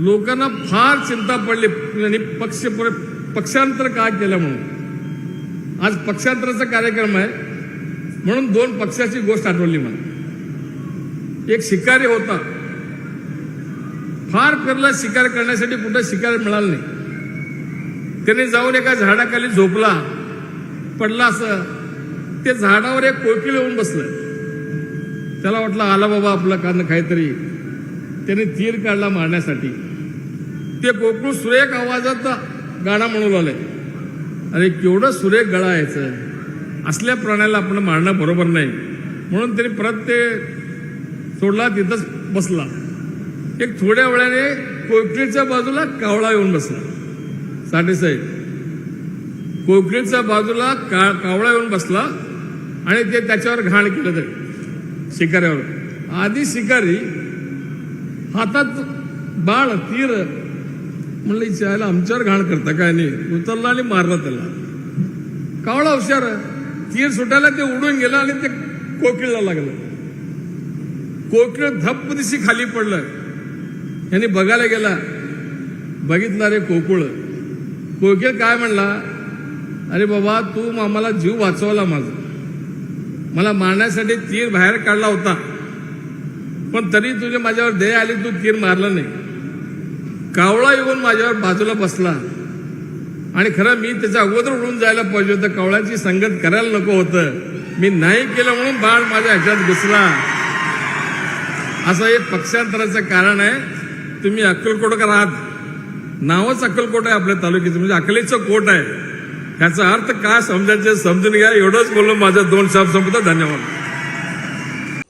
लोकांना फार चिंता पडली आणि पक्ष पक्षांतर काय केलं म्हणून? आज पक्षांतराचा कार्यक्रम आहे म्हणून दोन पक्षाची गोष्ट आठवली मला. एक शिकारी होता. फार फिरला शिकार करण्यासाठी कुठं शिकार मिळाला नाही. त्याने जाऊन एका झाडाखाली झोपला पडला असं. ते झाडावर एक कोकिळ येऊन बसलं. त्याला वाटलं आला बाबा आपलं कान काहीतरी. त्याने तीर काढला मारण्यासाठी. ते कोकणू सुरेख आवाजात गाणं म्हणून आलंय. अरे केवढं सुरेख गळा यायचं असल्या प्राण्याला आपण मारणं बरोबर नाही. म्हणून त्याने परत ते सोडला तिथंच बसला. एक थोड्या वेळाने कोकणीच्या बाजूला कावळा येऊन बसला. साठेसाहेब कोकणीच्या बाजूला का कावळा येऊन बसला आणि ते त्याच्यावर घाण केलं ते शिकाऱ्यावर. आधी शिकारी हातात बाळ तीर म्हणलं इच्छायला आमच्यावर घाण करता काय नाही. उचलला आणि मारला त्याला. कावळा हुशार तीर सुटायला ते उडून गेलं आणि ते कोकिळला लागलं. कोकिळ धप्प दिशी खाली पडलं. यांनी बघायला गेला बघितलं रे कोकुळ. कोकिळ काय म्हणला अरे बाबा तू आम्हाला जीव वाचवला माझा. मला मारण्यासाठी तीर बाहेर काढला होता. पण तरी तुझे माझ्यावर दया आली तू तीर मारला नाही. कावळा येऊन माझ्यावर बाजूला बसला. आणि खरं मी त्याच्या अगोदर उडून जायला पाहिजे होतं. कावळ्याची संगत करायला नको होतं. मी नाही केलं म्हणून बाळ माझ्या ह्याच्यात घुसला. असं हे पक्षांतराचं कारण आहे. तुम्ही अक्कलकोटकर आहात. नावच अक्कलकोट आहे आपल्या तालुक्याचं. म्हणजे अकलेचं कोट आहे. ह्याचा अर्थ काय समजायचं समजून घ्या. एवढंच बोलून माझं दोन शब्द संपतो. धन्यवाद.